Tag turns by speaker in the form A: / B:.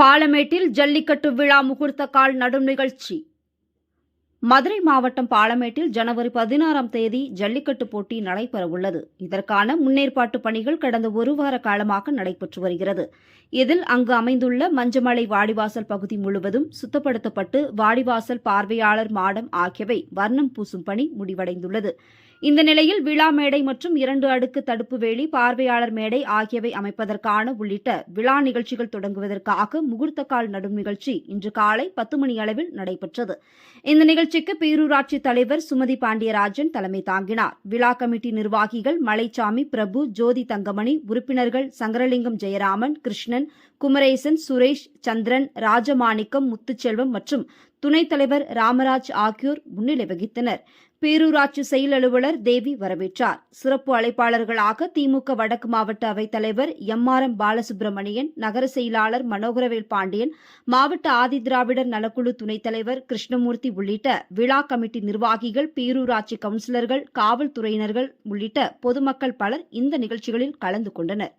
A: பாலமேட்டில் ஜல்லிக்கட்டு விழா முகூர்த்த கால் நடும் நிகழ்ச்சி. மதுரை மாவட்டம் பாலமேட்டில் ஜனவரி பதினாறாம் தேதி ஜல்லிக்கட்டு போட்டி நடைபெறவுள்ளது. இதற்கான முன்னேற்பாட்டு பணிகள் கடந்த ஒரு வார காலமாக நடைபெற்று வருகிறது. இதில் அங்கு அமைந்துள்ள மஞ்சமலை வாடிவாசல் பகுதி முழுவதும் சுத்தப்படுத்தப்பட்டு வாடிவாசல் பார்வையாளர் மாடம் ஆகியவை வர்ணம் பூசும் பணி முடிவடைந்துள்ளது. இந்த நிலையில் விழா மேடை மற்றும் இரண்டு அடுக்கு தடுப்பு வேலி பார்வையாளர் மேடை ஆகியவை அமைப்பதற்கான உள்ளிட்ட விழா நிகழ்ச்சிகள் தொடங்குவதற்காக முகூர்த்த கால் நடும் நிகழ்ச்சி இன்று காலை பத்து மணி அளவில் நடைபெற்றது. இந்த நிகழ்ச்சிக்கு பேரூராட்சி தலைவர் சுமதி பாண்டியராஜன் தலைமை தாங்கினார். விழா கமிட்டி நிர்வாகிகள் மலைச்சாமி பிரபு ஜோதி தங்கமணி உறுப்பினர்கள் சங்கரலிங்கம் ஜெயராமன் கிருஷ்ணன் குமரேசன் சுரேஷ் சந்திரன் ராஜமாணிக்கம் முத்துச்செல்வம் மற்றும் துணைத் தலைவர் ராமராஜ் ஆகியோர் முன்னிலை வகித்தனர். பேரூராட்சி செயல் அலுவலர் தேவி வரவேற்றார். சிறப்பு அழைப்பாளர்களாக திமுக வடக்கு மாவட்ட அவைத்தலைவர் எம் ஆர் எம் பாலசுப்ரமணியன் நகர செயலாளர் மனோகரவேல் பாண்டியன் மாவட்ட ஆதிதிராவிடர் நலக்குழு துணைத் தலைவர் கிருஷ்ணமூர்த்தி உள்ளிட்ட விழா கமிட்டி நிர்வாகிகள் பேரூராட்சி கவுன்சிலர்கள் காவல்துறையினர்கள் உள்ளிட்ட பொதுமக்கள் பலர் இந்த நிகழ்ச்சிகளில் கலந்து கொண்டனர்.